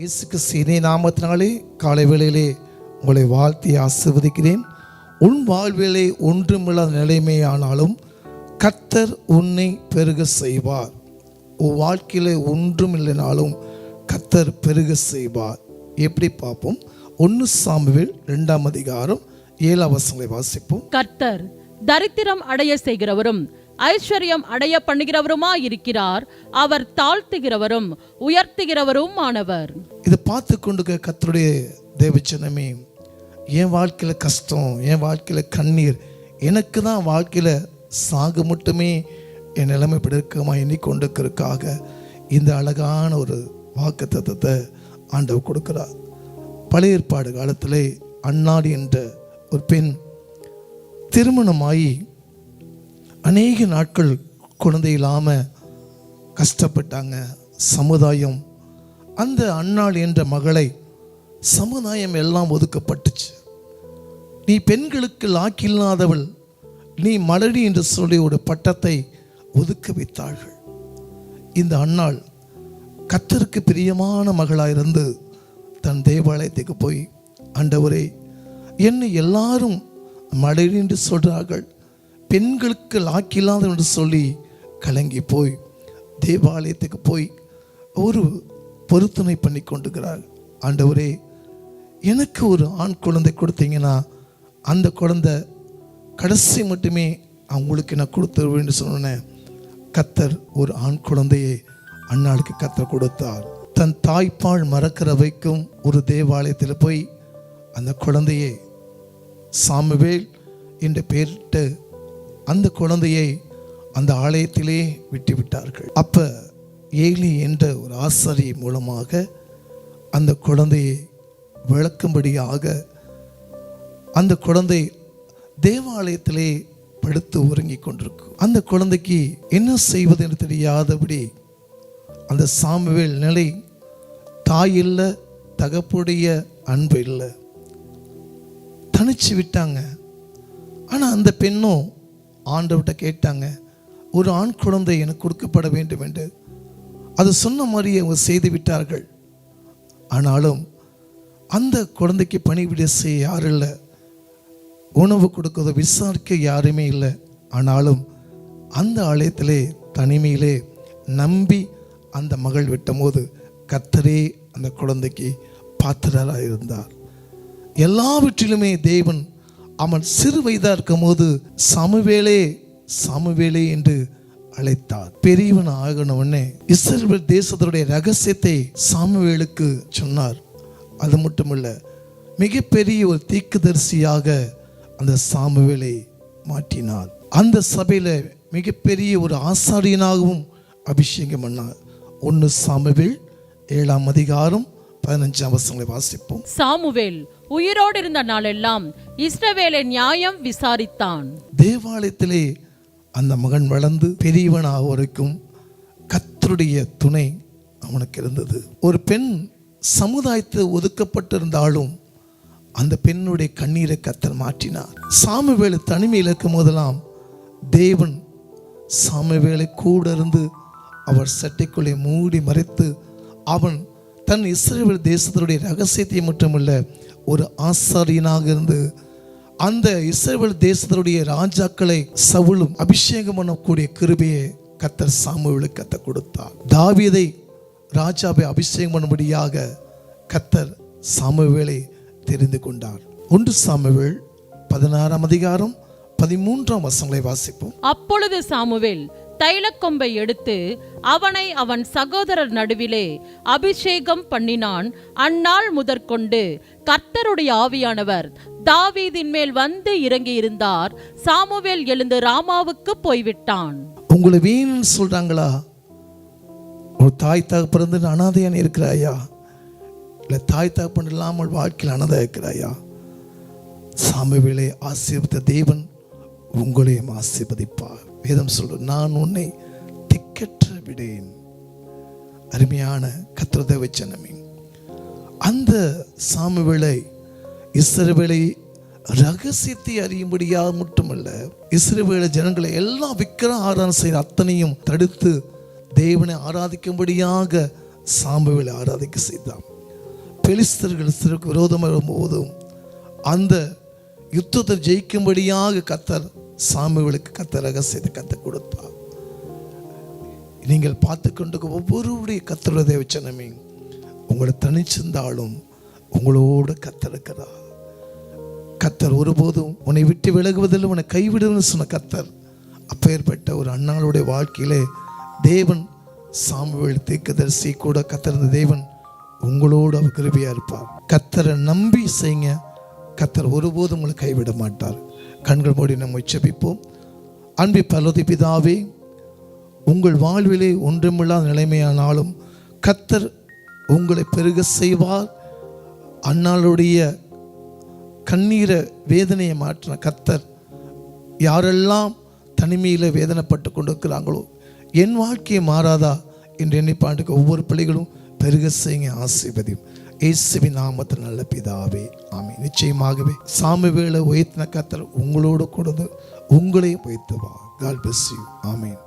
இயேசுக்கு கிறிஸ்தினை நாமத்தினாலே காலை வேளையிலே உங்களை வாழ்த்தி ஆசிர்வதிக்கிறேன். உன் வாழ்விலே ஒன்றுமில்லாத நிலைமையானாலும் கத்தர் உன்னை பெருக செய்வார். உன் வாழ்க்கையிலே ஒன்றும் இல்லைனாலும் கத்தர் பெருக செய்வார். எப்படி பார்ப்போம்? ஒன்று சாமுவேல் ரெண்டாம் அதிகாரம் ஏழாம் வசங்களை வாசிப்போம். கர்த்தர் தரித்திரம் அடைய செய்கிறவரும் ஐஸ்வர்யம் அடைய பண்ணுகிறவருமா இருக்கிறார் அவர் தாழ்த்துகிறவரும் உயர்த்துகிறவரும் ஆனவர் இதை பார்த்து கொண்டு கத்தருடைய தேவச்சனமே என் வாழ்க்கையில் கஷ்டம் என் வாழ்க்கையில் கண்ணீர் எனக்கு தான் வாழ்க்கையில் சாகு மட்டுமே என் நிலைமை இப்படி இருக்கமா எண்ணிக்கொண்டிருக்கிறதுக்காக இந்த அழகான ஒரு வாக்கு தத்துவத்தை ஆண்டவர் கொடுக்கிறார். பழைய ஏற்பாடு காலத்திலே அன்னாடி என்ற ஒரு பெண் திருமணமாகி அநேக நாட்கள் குழந்தை இல்லாமல் கஷ்டப்பட்டாங்க. சமுதாயம் அந்த அன்னாள் என்ற மகளை சமுதாயம் எல்லாம் ஒதுக்கப்பட்டுச்சு. நீ பெண்களுக்கு லாக்கில்லாதவள் நீ மலடி என்று சொல்லி ஒரு பட்டத்தை ஒதுக்க வைத்தார்கள். இந்த அன்னாள் கத்தருக்கு பிரியமான மகளாயிருந்து தன் தேவாலயத்துக்கு போய் ஆண்டவரே என்னை எல்லாரும் மலடி என்று சொல்கிறார்கள் பெண்களுக்கு லாக்கில்லாத என்று சொல்லி கலங்கி போய் தேவாலயத்துக்கு போய் ஒரு பொருத்தனை பண்ணி கொண்டுகிறார் ஆண்டவரே எனக்கு ஒரு ஆண் குழந்தை கொடுத்தீங்கன்னா அந்த குழந்தை கடைசி மட்டுமே அவங்களுக்கு நான் கொடுத்துருவேன்னு சொன்னேன் கத்தர் ஒரு ஆண் குழந்தையை அண்ணாளுக்கு கத்தர் கொடுத்தார். தன் தாய்ப்பால் மறக்கிற வைக்கும் ஒரு தேவாலயத்தில் போய் அந்த குழந்தையை சாமுவேல் என்று பெயரிட்டு அந்த குழந்தையை அந்த ஆலயத்திலே விட்டு விட்டார்கள் அப்ப ஏலி என்ற ஒரு ஆசாரி மூலமாக அந்த குழந்தையை விளக்கும்படியாக அந்த குழந்தை தேவாலயத்திலே படுத்து உறங்கிக் கொண்டிருக்கும். அந்த குழந்தைக்கு என்ன செய்வது என்று தெரியாதபடி அந்த சாமுவேல் நிலை தாய் இல்லை தகப்புடைய அன்பு இல்லை. தனிச்சு விட்டாங்க. ஆனால் அந்த பெண்ணும் ஆண்டவர்கிட்ட கேட்டாங்க ஒரு ஆண் குழந்தை எனக்கு கொடுக்கப்பட வேண்டும் என்று. அது சொன்ன மாதிரியே அவங்க செய்து விட்டார்கள். ஆனாலும் அந்த குழந்தைக்கு பணிவிட செய்ய யாரும் இல்லை. உணவு கொடுக்கிறத விசாரிக்க யாருமே இல்லை. ஆனாலும் அந்த ஆலயத்திலே தனிமையிலே நம்பி அந்த மகள் விட்டபோது கத்தரே அந்த குழந்தைக்கு பாத்திரராக இருந்தார் எல்லாவற்றிலுமே தேவன் அவன் சிறு வயதா இருக்கும்போது சமவேலே சமவேலே என்று அழைத்தார். பெரியவன் ஆகணும்னே இஸ்ரேல் தேசத்தினுடைய ரகசியத்தை சாமுவேலுக்கு சொன்னார். அது மட்டுமல்ல மிகப்பெரிய ஒரு தீக்குதரிசியாக அந்த சாமுவேலை மாற்றினார். அந்த சபையில மிகப்பெரிய ஒரு ஆசாரியனாகவும் அபிஷேகம் பண்ணார். ஒன்று சாமுவேல் ஏழாம் அதிகாரம் பதினஞ்சாம் வசங்களை வாசிப்போம். சாமுவேல் உயிரோடு இருந்த நாளெல்லாம் இஸ்ரவேலை நியாயம் விசாரித்தான். தேவாலயத்திலே அந்த மகன் வளர்ந்து பெரியவனாக வரைக்கும் கத்தருடைய துணை அவனுக்கு இருந்தது. ஒரு பெண் சமுதாயத்தில் ஒதுக்கப்பட்டிருந்தாலும் அந்த பெண்ணுடைய கண்ணீரை கத்தர் மாற்றினார். சாமுவேலு தனிமையில் இருக்கும் போதெல்லாம் தேவன் சாமுவேலை கூட இருந்து அவர் சட்டைக்குள்ளே மூடி மறைத்து அவன் தன் இஸ்ரேல் தேசத்தினுடைய ரகசியத்தை மட்டுமல்ல ஒரு ஆசாரியனாக இருந்து அந்த இஸ்ரேல் தேசத்தினுடைய ராஜாக்களை சவுளும் அபிஷேகம் பண்ணக்கூடிய கிருபையை கத்தர் சாமுவேலுக்கு கத்த கொடுத்தார். தாவியதை ராஜாவை அபிஷேகம் பண்ணும்படியாக கத்தர் சாமுவேலை தெரிந்து கொண்டார். ஒன்று சாமுவேல் பதினாறாம் அதிகாரம் பதிமூன்றாம் வசங்களை வாசிப்போம். அப்பொழுது சாமுவேல் தைலக்கொம்பை எடுத்து அவனை அவன் சகோதரர் நடுவிலே அபிஷேகம் பண்ணினான். அந்நாள் முதற்கொண்டு கர்த்தருடைய ஆவியானவர் தாவீதின் மேல் வந்து இறங்கி இருந்தார் சாமுவேல் எழுந்து ராமாவுக்கு போய்விட்டான். உங்களை வீண் சொல்றாங்களா? ஒரு தாய் தகப்பிறந்து அனாதையான இருக்கிறாயா? இல்லை தாய் தகப்பன் இல்லாமல் வாழ்க்கையில் அனாதை இருக்கிறாயா? சாமுவேலை ஆசீர்வித்த தேவன் உங்களையும் ஆசீர்வதிப்பார். வேதம் சொல்லும் நான் உன்னை திக்கற்ற விடேன். அருமையான கத்திரதேவை வச்சனமே. அந்த சாமுவேலை இஸ்ரவேலை ரகசியத்தை அறியும்படியாக மட்டுமல்ல இஸ்ரவேல ஜனங்களை எல்லா விக்கிர ஆராதனை செய்த அத்தனையும் தடுத்து தேவனை ஆராதிக்கும்படியாக சாமுவேலை ஆராதிக்க செய்தான். பெலிஸ்தர்கள் சிறுக்கு விரோதமாக போதும் அந்த யுத்தத்தை ஜெயிக்கும்படியாக கத்தர் சாமுவலுக்கு கத்த ரகசியத்தை கற்றுக் கொடுத்தார் நீங்கள் பார்த்து கொண்டு ஒவ்வொருவருடைய கத்தருடைய வச்சனமே உங்களை தனிச்சிருந்தாலும் உங்களோடு கத்தருக்கிறார் கத்தர் ஒருபோதும் உன்னை விட்டு விலகுவதில் உன்னை கைவிடுன்னு சொன்ன கத்தர். அப்பேற்பட்ட ஒரு அண்ணாளுடைய வாழ்க்கையிலே தேவன் சாமுவேல் தீர்க்கதரிசி கூட கத்திருந்த தேவன் உங்களோடு அவர் கிருபியாக இருப்பார். கத்தரை நம்பி செய்யுங்க. கத்தர் ஒருபோதும் உங்களை கைவிட மாட்டார். கண்கள் மூடி நம்ம உச்சபிப்போம் அன்பி பலதி பிதாவே உங்கள் வாழ்விலே ஒன்றுமில்லாத நிலைமையானாலும் கத்தர் உங்களை பெருக செய்வார். அன்னாளுடைய கண்ணீரை வேதனையை மாற்றின கத்தர் யாரெல்லாம் தனிமையில் வேதனைப்பட்டு கொண்டிருக்கிறாங்களோ என் வாழ்க்கையை மாறாதா என்று எண்ணிப்பாண்டுக்கு ஒவ்வொரு பிள்ளைகளும் பெருக செய்யுங்க ஆசீர்வதியும். இயேசுவி நாமத்தில் நல்ல பிதாவே ஆமே நிச்சயமாகவே சாமி வேலை உயர்த்தின கத்தல் உங்களோடு கூட உங்களையும் உயர்த்துவா கால் பிளஸ் யூ ஆமீன்.